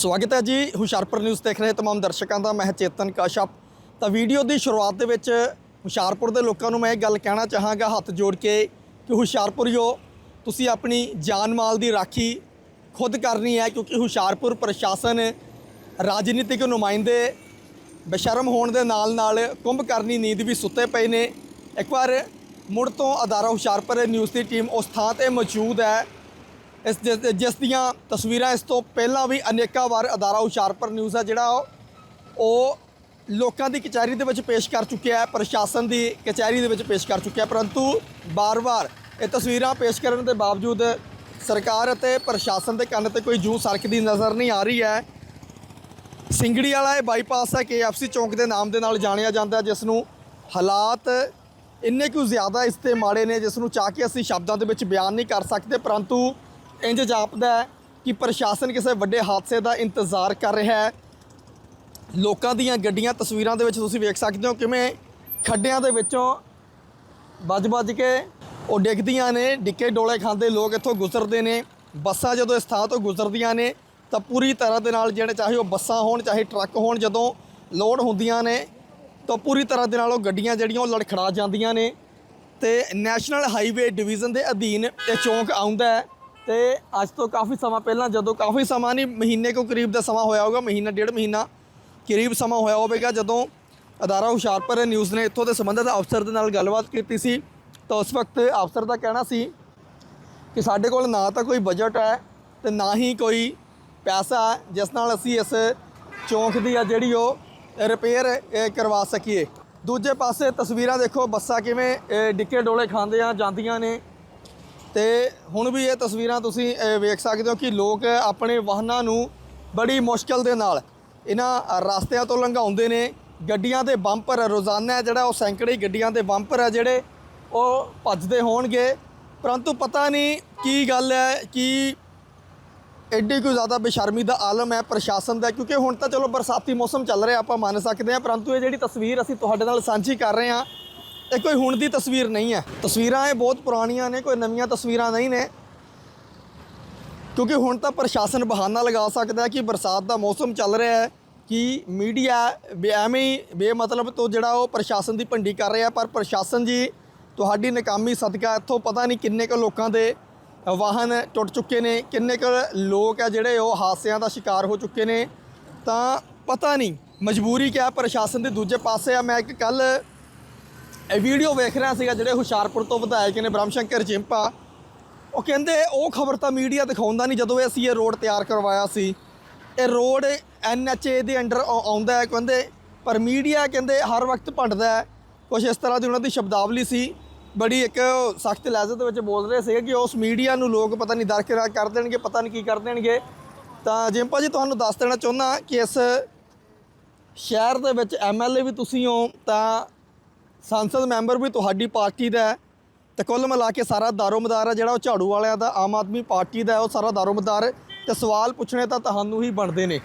ਸਵਾਗਤ ਹੈ ਜੀ ਹੁਸ਼ਿਆਰਪੁਰ ਨਿਊਜ਼ ਦੇਖ ਰਹੇ तमाम ਦਰਸ਼ਕਾਂ ਦਾ ਮੈਂ ਚੇਤਨ ਕਾਸ਼ਪ ਤਾਂ ਵੀਡੀਓ ਦੀ ਸ਼ੁਰੂਆਤ ਦੇ ਵਿੱਚ ਹੁਸ਼ਿਆਰਪੁਰ ਦੇ ਲੋਕਾਂ ਨੂੰ ਮੈਂ ਇਹ ਗੱਲ ਕਹਿਣਾ ਚਾਹਾਂਗਾ ਹੱਥ ਜੋੜ ਕੇ ਕਿ ਹੁਸ਼ਿਆਰਪੁਰਿਓ ਤੁਸੀਂ ਆਪਣੀ ਜਾਨ ਮਾਲ ਦੀ ਰਾਖੀ ਖੁਦ ਕਰਨੀ ਹੈ ਕਿਉਂਕਿ ਹੁਸ਼ਿਆਰਪੁਰ ਪ੍ਰਸ਼ਾਸਨ ਰਾਜਨੀਤਿਕ ਨੁਮਾਇੰਦੇ ਬੇਸ਼ਰਮ ਹੋਣ ਦੇ ਨਾਲ ਨਾਲ ਕੁੰਭ ਕਰਨੀ ਨੀਂਦ ਵੀ ਸੁੱਤੇ ਪਏ ਨੇ ਇੱਕ ਵਾਰ ਮੁੜ ਤੋਂ ਅਦਾਰਾ ਹੁਸ਼ਿਆਰਪੁਰ ਨਿਊਜ਼ ਦੀ ਟੀਮ ਉਸ ਥਾਂ ਤੇ ਮੌਜੂਦ ਹੈ ਇਸ ਜਿਸ- ਜਿਸ ਦੀਆਂ ਤਸਵੀਰਾਂ ਇਸ ਤੋਂ ਪਹਿਲਾਂ ਵੀ ਅਨੇਕਾਂ ਵਾਰ ਅਦਾਰਾ ਹੁਸ਼ਿਆਰਪੁਰ ਨਿਊਜ਼ ਹੈ ਜਿਹੜਾ ਉਹ- ਲੋਕਾਂ ਦੀ ਕਚਹਿਰੀ ਦੇ ਵਿੱਚ ਪੇਸ਼ ਕਰ ਚੁੱਕਿਆ ਹੈ, ਪ੍ਰਸ਼ਾਸਨ ਦੀ ਕਚਹਿਰੀ ਦੇ ਵਿੱਚ ਪੇਸ਼ ਕਰ ਚੁੱਕਿਆ ਪਰੰਤੂ ਬਾਰ-ਬਾਰ ਇਹ ਤਸਵੀਰਾਂ ਪੇਸ਼ ਕਰਨ ਦੇ ਬਾਵਜੂਦ ਸਰਕਾਰ ਅਤੇ ਪ੍ਰਸ਼ਾਸਨ ਦੇ ਕੰਨ ਤੇ ਕੋਈ ਜੂ ਸਰਕਦੀ ਨਜ਼ਰ ਨਹੀਂ ਆ ਰਹੀ ਹੈ। ਸਿੰਗੜੀ ਵਾਲਾ ਇਹ ਬਾਈਪਾਸ ਹੈ KFC ਚੌਂਕ ਦੇ ਨਾਮ ਦੇ ਨਾਲ ਜਾਣਿਆ ਜਾਂਦਾ ਜਿਸ ਨੂੰ ਹਾਲਾਤ ਇੰਨੇ ਕੁ ਜ਼ਿਆਦਾ ਇਸ ਤੇ ਮਾੜੇ ਨੇ, ਜਿਸ ਨੂੰ ਚਾਹ ਕੇ ਅਸੀਂ ਸ਼ਬਦਾਂ ਦੇ ਵਿੱਚ ਬਿਆਨ ਨਹੀਂ ਕਰ ਸਕਦੇ, ਪਰੰਤੂ ਇੰਜ ਜਾਪਦਾ ਹੈ ਕਿ ਪ੍ਰਸ਼ਾਸਨ ਕਿਸੇ ਵੱਡੇ ਹਾਦਸੇ ਦਾ ਇੰਤਜ਼ਾਰ ਕਰ ਰਿਹਾ ਹੈ। ਲੋਕਾਂ ਦੀਆਂ ਗੱਡੀਆਂ, ਤਸਵੀਰਾਂ ਦੇ ਵਿੱਚ ਤੁਸੀਂ ਵੇਖ ਸਕਦੇ ਹੋ ਕਿਵੇਂ ਖੱਡਿਆਂ ਦੇ ਵਿੱਚੋਂ ਵੱਜ-ਵੱਜ ਕੇ ਉਹ ਡਿੱਗਦੀਆਂ ਨੇ। ਡਿੱਕੇ ਡੋਲੇ ਖਾਂਦੇ ਲੋਕ ਇੱਥੋਂ ਗੁਜ਼ਰਦੇ ਨੇ। ਬੱਸਾਂ ਜਦੋਂ ਇਸ ਥਾਂ ਤੋਂ ਗੁਜ਼ਰਦੀਆਂ ਨੇ, ਤਾਂ ਪੂਰੀ ਤਰ੍ਹਾਂ ਦੇ ਨਾਲ ਜਿਹੜੇ ਚਾਹੇ ਉਹ ਬੱਸਾਂ ਹੋਣ, ਚਾਹੇ ਟਰੱਕ ਹੋਣ, ਜਦੋਂ ਲੋਡ ਹੁੰਦੀਆਂ ਨੇ, ਤਾਂ ਪੂਰੀ ਤਰ੍ਹਾਂ ਦੇ ਨਾਲ ਉਹ ਗੱਡੀਆਂ ਜਿਹੜੀਆਂ ਉਹ ਲੜਖੜਾ ਜਾਂਦੀਆਂ ਨੇ। ਤੇ ਨੈਸ਼ਨਲ ਹਾਈਵੇ ਡਿਵੀਜ਼ਨ ਦੇ ਅਧੀਨ ਇਹ ਚੌਂਕ ਆਉਂਦਾ ਹੈ। ਤੇ ਅੱਜ ਤੋਂ ਕਾਫੀ ਸਮਾਂ ਪਹਿਲਾਂ, ਜਦੋਂ ਕਾਫੀ ਸਮਾਂ ਨਹੀਂ, ਮਹੀਨੇ ਕੋ ਕਰੀਬ ਦਾ ਸਮਾਂ ਹੋਇਆ ਹੋਊਗਾ, ਮਹੀਨਾ, ਡੇਢ ਮਹੀਨਾ ਕਰੀਬ ਸਮਾਂ ਹੋਇਆ ਹੋਵੇਗਾ, ਜਦੋਂ ਅਦਾਰਾ ਹੁਸ਼ਿਆਰਪੁਰ ਨਿਊਜ਼ ਨੇ ਇੱਥੋਂ ਦੇ ਸੰਬੰਧਿਤ ਅਫਸਰ ਦੇ ਨਾਲ ਗੱਲਬਾਤ ਕੀਤੀ ਸੀ, ਤਾਂ ਉਸ ਵਕਤ ਅਫਸਰ ਦਾ ਕਹਿਣਾ ਸੀ ਕਿ ਸਾਡੇ ਕੋਲ ਨਾ ਤਾਂ ਕੋਈ ਬਜਟ ਹੈ ਤੇ ਨਾ ਹੀ ਕੋਈ ਪੈਸਾ ਹੈ, ਜਿਸ ਨਾਲ ਅਸੀਂ ਇਸ ਚੌਂਕ ਦੀ ਆ ਜਿਹੜੀ ਉਹ ਰਿਪੇਅਰ ਕਰਵਾ ਸਕੀਏ। ਦੂਜੇ ਪਾਸੇ ਤਸਵੀਰਾਂ ਦੇਖੋ, ਬੱਸਾਂ ਕਿਵੇਂ ਡਿੱਕੇ ਡੋਲੇ ਖਾਂਦੇ ਆ, ਜਾਂਦੀਆਂ ਨੇ। ਤੇ ਹੁਣ ਵੀ ਇਹ ਤਸਵੀਰਾਂ ਤੁਸੀਂ ਵੇਖ ਸਕਦੇ ਹੋ ਕਿ ਲੋਕ ਆਪਣੇ ਵਾਹਨਾਂ ਨੂੰ ਬੜੀ ਮੁਸ਼ਕਲ ਦੇ ਨਾਲ ਇਹਨਾਂ ਰਸਤਿਆਂ ਤੋਂ ਲੰਘਾਉਂਦੇ ਨੇ। ਗੱਡੀਆਂ ਦੇ ਬੰਪਰ, ਰੋਜ਼ਾਨਾ ਜਿਹੜਾ ਉਹ ਸੈਂਕੜੇ ਗੱਡੀਆਂ ਦੇ ਬੰਪਰ ਆ ਜਿਹੜੇ ਉਹ ਭੱਜਦੇ ਹੋਣਗੇ। ਪਰੰਤੂ ਪਤਾ ਨਹੀਂ ਕੀ ਗੱਲ ਹੈ ਕਿ ਐਡੀ ਕੋਈ ਜ਼ਿਆਦਾ ਬੇਸ਼ਰਮੀ ਦਾ ਆਲਮ ਹੈ ਪ੍ਰਸ਼ਾਸਨ ਦਾ, ਕਿਉਂਕਿ ਹੁਣ ਤਾਂ ਚਲੋ ਬਰਸਾਤੀ ਮੌਸਮ ਚੱਲ ਰਿਹਾ, ਆਪਾਂ ਮੰਨ ਸਕਦੇ ਹਾਂ। ਪਰੰਤੂ ਇਹ ਜਿਹੜੀ ਤਸਵੀਰ ਅਸੀਂ ਤੁਹਾਡੇ ਨਾਲ ਸਾਂਝੀ ਕਰ ਰਹੇ ਹਾਂ ਇਹ ਕੋਈ ਹੁਣ ਦੀ ਤਸਵੀਰ ਨਹੀਂ ਹੈ। ਤਸਵੀਰਾਂ ਇਹ ਬਹੁਤ ਪੁਰਾਣੀਆਂ ਨੇ, ਕੋਈ ਨਵੀਆਂ ਤਸਵੀਰਾਂ ਨਹੀਂ ਨੇ। ਕਿਉਂਕਿ ਹੁਣ ਤਾਂ ਪ੍ਰਸ਼ਾਸਨ ਬਹਾਨਾ ਲਗਾ ਸਕਦਾ ਹੈ ਕਿ ਬਰਸਾਤ ਦਾ ਮੌਸਮ ਚੱਲ ਰਿਹਾ ਹੈ, ਕਿ ਮੀਡੀਆ ਬੇ- ਐਵੇਂ ਹੀ ਬੇਮਤਲਬ ਤੋਂ ਜਿਹੜਾ ਉਹ ਪ੍ਰਸ਼ਾਸਨ ਦੀ ਭੰਡੀ ਕਰ ਰਿਹਾ ਪਰ ਪ੍ਰਸ਼ਾਸਨ ਜੀ, ਤੁਹਾਡੀ ਨਕਾਮੀ ਸਦਕਾ ਇੱਥੋਂ ਪਤਾ ਨਹੀਂ ਕਿੰਨੇ ਕੁ ਲੋਕਾਂ ਦੇ ਵਾਹਨ ਟੁੱਟ ਚੁੱਕੇ ਨੇ, ਕਿੰਨੇ ਕੁ ਲੋਕ ਆ ਜਿਹੜੇ ਉਹ ਹਾਦਸਿਆਂ ਦਾ ਸ਼ਿਕਾਰ ਹੋ ਚੁੱਕੇ ਨੇ। ਤਾਂ ਪਤਾ ਨਹੀਂ, ਮਜਬੂਰੀ ਕਿਆ ਪ੍ਰਸ਼ਾਸਨ ਦੇ ਦੂਜੇ ਪਾਸੇ ਆ। ਮੈਂ ਇੱਕ ਕੱਲ ਇਹ ਵੀਡੀਓ ਵੇਖ ਰਿਹਾ ਸੀਗਾ ਜਿਹੜੇ ਹੁਸ਼ਿਆਰਪੁਰ ਤੋਂ ਵਿਧਾਇਕ ਨੇ ਬ੍ਰਹਮ ਸ਼ੰਕਰ ਜਿੰਪਾ। ਉਹ ਕਹਿੰਦੇ ਉਹ ਖਬਰ ਤਾਂ ਮੀਡੀਆ ਦਿਖਾਉਂਦਾ ਨਹੀਂ ਜਦੋਂ ਇਹ ਅਸੀਂ ਇਹ ਰੋਡ ਤਿਆਰ ਕਰਵਾਇਆ ਸੀ। ਇਹ ਰੋਡ ਐਨਐਚਏ ਦੇ ਅੰਡਰ ਆਉਂਦਾ ਹੈ, ਕਹਿੰਦੇ, ਪਰ ਮੀਡੀਆ ਕਹਿੰਦੇ ਹਰ ਵਕਤ ਭੰਡਦਾ ਹੈ। ਕੁਝ ਇਸ ਤਰ੍ਹਾਂ ਦੀ ਉਹਨਾਂ ਦੀ ਸ਼ਬਦਾਵਲੀ ਸੀ। ਬੜੀ ਇੱਕ ਸਖਤ ਲਹਿਜ਼ੇ ਦੇ ਵਿੱਚ ਬੋਲ ਰਹੇ ਸੀਗੇ ਕਿ ਉਸ ਮੀਡੀਆ ਨੂੰ ਲੋਕ ਪਤਾ ਨਹੀਂ ਦਰਕਿਰਾਰ ਕਰ ਦੇਣਗੇ, ਪਤਾ ਨਹੀਂ ਕੀ ਕਰ ਦੇਣਗੇ। ਤਾਂ ਜਿੰਪਾ ਜੀ, ਤੁਹਾਨੂੰ ਦੱਸ ਦੇਣਾ ਚਾਹੁੰਦਾ ਕਿ ਇਸ ਸ਼ਹਿਰ ਦੇ ਵਿੱਚ ਐਮਐਲਏ ਵੀ ਤੁਸੀਂ ਹੋ, ਤਾਂ ਸੰਸਦ ਮੈਂਬਰ ਵੀ ਤੁਹਾਡੀ ਪਾਰਟੀ ਦਾ ਹੈ ਤੇ ਕੁੱਲ ਮਿਲਾ ਕੇ ਸਾਰਾ ਦਾਰੋਮਦਾਰ ਹੈ ਜਿਹੜਾ ਉਹ ਝਾੜੂ ਵਾਲਿਆਂ ਦਾ, ਆਮ ਆਦਮੀ ਪਾਰਟੀ ਦਾ ਉਹ ਸਾਰਾ ਦਾਰੋਮਦਾਰ ਤੇ ਸਵਾਲ ਪੁੱਛਣੇ ਤਾਂ ਤੁਹਾਨੂੰ ਹੀ ਬਣਦੇ ਨੇ।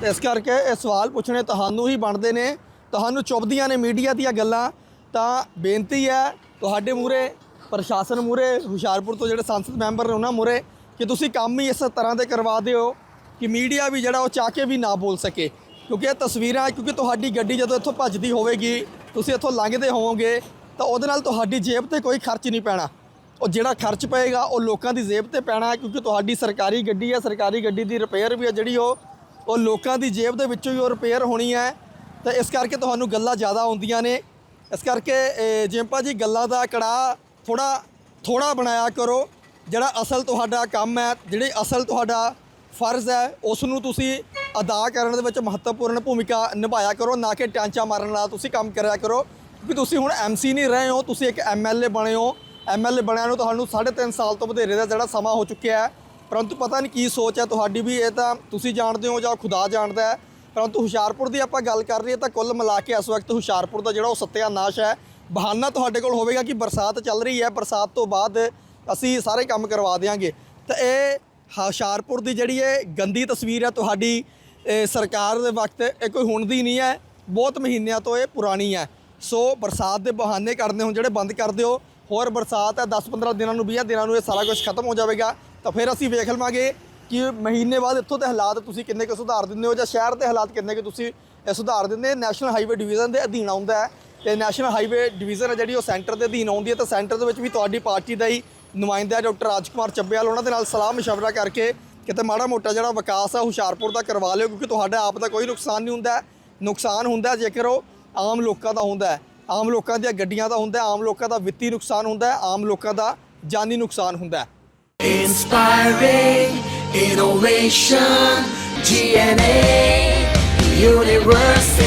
ਤੇ ਇਸ ਕਰਕੇ ਇਹ ਸਵਾਲ ਪੁੱਛਣੇ ਤੁਹਾਨੂੰ ਹੀ ਬਣਦੇ ਨੇ, ਤੁਹਾਨੂੰ ਚੁੱਭਦੀਆਂ ਨੇ ਮੀਡੀਆ ਦੀਆਂ ਗੱਲਾਂ, ਤਾਂ ਬੇਨਤੀ ਹੈ ਤੁਹਾਡੇ ਮੂਰੇ ਪ੍ਰਸ਼ਾਸਨ ਮੂਰੇ ਹੁਸ਼ਿਆਰਪੁਰ ਤੋਂ ਜਿਹੜੇ ਸੰਸਦ ਮੈਂਬਰ ਨੇ ਉਹਨਾਂ ਮੂਰੇ ਕਿ ਤੁਸੀਂ ਕੰਮ ਹੀ ਇਸ ਤਰ੍ਹਾਂ ਦੇ ਕਰਵਾ ਦਿਓ ਕਿ ਮੀਡੀਆ ਵੀ ਜਿਹੜਾ ਉਹ ਚਾਹ ਕੇ ਵੀ ਨਾ ਬੋਲ ਸਕੇ। ਕਿਉਂਕਿ ਇਹ ਤਸਵੀਰਾਂ, ਕਿਉਂਕਿ ਤੁਹਾਡੀ ਗੱਡੀ ਜਦੋਂ ਇੱਥੋਂ ਭੱਜਦੀ ਹੋਵੇਗੀ ਤੁਸੀਂ ਇੱਥੋਂ ਲੰਘਦੇ ਹੋਵੋਗੇ, ਤਾਂ ਉਹਦੇ ਨਾਲ ਤੁਹਾਡੀ ਜੇਬ ਤੇ ਕੋਈ ਖਰਚ ਨਹੀਂ ਪੈਣਾ। ਉਹ ਜਿਹੜਾ ਖਰਚ ਪਏਗਾ, ਉਹ ਲੋਕਾਂ ਦੀ ਜੇਬ ਤੇ ਪੈਣਾ ਕਿਉਂਕਿ ਤੁਹਾਡੀ ਸਰਕਾਰੀ ਗੱਡੀ ਹੈ, ਸਰਕਾਰੀ ਗੱਡੀ ਦੀ ਰਿਪੇਅਰ ਵੀ ਹੈ ਜਿਹੜੀ ਉਹ ਉਹ ਲੋਕਾਂ ਦੀ ਜੇਬ ਦੇ ਵਿੱਚੋਂ ਹੀ ਉਹ ਰਿਪੇਅਰ ਹੋਣੀ ਹੈ। ਤਾਂ ਇਸ ਕਰਕੇ ਤੁਹਾਨੂੰ ਗੱਲਾਂ ਜ਼ਿਆਦਾ ਆਉਂਦੀਆਂ ਨੇ। ਇਸ ਕਰਕੇ ਜਿੰਪਾ ਜੀ, ਗੱਲਾਂ ਦਾ ਕੜਾ ਥੋੜਾ ਥੋੜਾ ਬਣਾਇਆ ਕਰੋ। ਜਿਹੜਾ ਅਸਲ ਤੁਹਾਡਾ ਕੰਮ ਹੈ, ਜਿਹੜੀ ਅਸਲ ਤੁਹਾਡਾ ਫਰਜ਼ ਹੈ, ਉਸ ਨੂੰ ਤੁਸੀਂ ਅਦਾ ਕਰਨ ਦੇ ਵਿੱਚ ਮਹੱਤਵਪੂਰਨ ਭੂਮਿਕਾ ਨਿਭਾਇਆ ਕਰੋ, ਨਾ ਕਿ ਟਾਂਚਾ ਮਾਰਨ ਨਾਲ ਤੁਸੀਂ ਕੰਮ ਕਰਿਆ ਕਰੋ। ਕਿਉਂਕਿ ਤੁਸੀਂ ਹੁਣ ਐਮਸੀ ਨਹੀਂ ਰਹੇ ਹੋ, ਤੁਸੀਂ ਇੱਕ ਐਮਐਲਏ ਬਣੇ ਹੋ। ਐਮਐਲਏ ਬਣਿਆ ਨੂੰ ਤੁਹਾਨੂੰ 3.5 ਸਾਲ ਤੋਂ ਵਧੇਰੇ ਦਾ ਜਿਹੜਾ ਸਮਾਂ ਹੋ ਚੁੱਕਿਆ ਹੈ। ਪਰੰਤੂ ਪਤਾ ਨਹੀਂ ਕੀ ਸੋਚ ਹੈ ਤੁਹਾਡੀ ਵੀ, ਇਹ ਤਾਂ ਤੁਸੀਂ ਜਾਣਦੇ ਹੋ ਜਾਂ ਖੁਦਾ ਜਾਣਦਾ ਹੈ। ਪਰੰਤੂ ਹੁਸ਼ਿਆਰਪੁਰ ਦੀ ਆਪਾਂ ਗੱਲ ਕਰ ਰਹੀਏ ਤਾਂ ਕੁੱਲ ਮਿਲਾ ਕੇ ਇਸ ਵਕਤ ਹੁਸ਼ਿਆਰਪੁਰ ਦਾ ਜਿਹੜਾ ਉਹ ਸੱਤਿਆਨਾਸ਼ ਹੈ। ਬਹਾਨਾ ਤੁਹਾਡੇ ਕੋਲ ਹੋਵੇਗਾ ਕਿ ਬਰਸਾਤ ਚੱਲ ਰਹੀ ਹੈ। ਬਰਸਾਤ ਤੋਂ ਬਾਅਦ ਅਸੀਂ ਸਾਰੇ ਕੰਮ ਕਰਵਾ ਦੇਵਾਂਗੇ ਤਾਂ ਇਹ ਹੁਸ਼ਿਆਰਪੁਰ ਦੀ ਜਿਹੜੀ ਇਹ ਗੰਦੀ ਤਸਵੀਰ ਹੈ ਤੁਹਾਡੀ ਇਹ ਸਰਕਾਰ ਦੇ ਵਕਤ ਇਹ ਕੋਈ ਹੁਣ ਦੀ ਨਹੀਂ ਹੈ। ਬਹੁਤ ਮਹੀਨਿਆਂ ਤੋਂ ਇਹ ਪੁਰਾਣੀ ਹੈ। ਸੋ ਬਰਸਾਤ ਦੇ ਬਹਾਨੇ ਕਰਦੇ ਹੋ, ਜਿਹੜੇ ਬੰਦ ਕਰ ਦਿਓ ਹੋਰ ਬਰਸਾਤ ਹੈ 10-15 ਦਿਨਾਂ ਨੂੰ 20 ਦਿਨਾਂ ਨੂੰ ਇਹ ਸਾਰਾ ਕੁਝ ਖਤਮ ਹੋ ਜਾਵੇਗਾ। ਤਾਂ ਫਿਰ ਅਸੀਂ ਵੇਖ ਲਵਾਂਗੇ ਕਿ ਮਹੀਨੇ ਬਾਅਦ ਇੱਥੋਂ ਦੇ ਹਾਲਾਤ ਤੁਸੀਂ ਕਿੰਨੇ ਕੁ ਸੁਧਾਰ ਦਿੰਦੇ ਹੋ ਜਾਂ ਸ਼ਹਿਰ ਦੇ ਹਾਲਾਤ ਕਿੰਨੇ ਕੁ ਤੁਸੀਂ ਇਹ ਸੁਧਾਰ ਦਿੰਦੇ ਨੈਸ਼ਨਲ ਹਾਈਵੇ ਡਿਵੀਜ਼ਨ ਦੇ ਅਧੀਨ ਆਉਂਦਾ ਹੈ ਤੇ ਨੈਸ਼ਨਲ ਹਾਈਵੇ ਡਿਵੀਜ਼ਨ ਹੈ ਜਿਹੜੀ ਉਹ ਸੈਂਟਰ ਦੇ ਅਧੀਨ ਆਉਂਦੀ ਹੈ। ਤਾਂ ਸੈਂਟਰ ਦੇ ਵਿੱਚ ਵੀ ਤੁਹਾਡੀ ਪਾਰਟੀ ਦਾ ਹੀ ਨੁਮਾਇੰਦਾ ਹੈ ਡਾਕਟਰ ਰਾਜਕੁਮਾਰ ਚੱਬੇਵਾਲ ਉਹਨਾਂ ਦੇ ਨਾਲ ਸਲਾਹ ਮਸ਼ਵਰਾ ਕਰਕੇ ਕਿਤੇ ਮਾੜਾ ਮੋਟਾ ਜਿਹੜਾ ਵਿਕਾਸ ਹੈ ਹੁਸ਼ਿਆਰਪੁਰ ਦਾ ਕਰਵਾ ਲਿਓ ਕਿਉਂਕਿ ਤੁਹਾਡਾ ਆਪ ਦਾ ਕੋਈ ਨੁਕਸਾਨ ਨਹੀਂ ਹੁੰਦਾ। ਨੁਕਸਾਨ ਹੁੰਦਾ ਜੇਕਰ ਉਹ ਆਮ ਲੋਕਾਂ ਦਾ ਹੁੰਦਾ ਆਮ ਲੋਕਾਂ ਦੀਆਂ ਗੱਡੀਆਂ ਦਾ ਹੁੰਦਾ ਆਮ ਲੋਕਾਂ ਦਾ ਵਿੱਤੀ ਨੁਕਸਾਨ ਹੁੰਦਾ ਆਮ ਲੋਕਾਂ ਦਾ ਜਾਨੀ ਨੁਕਸਾਨ ਹੁੰਦਾ Inspiring innovation, GNA University.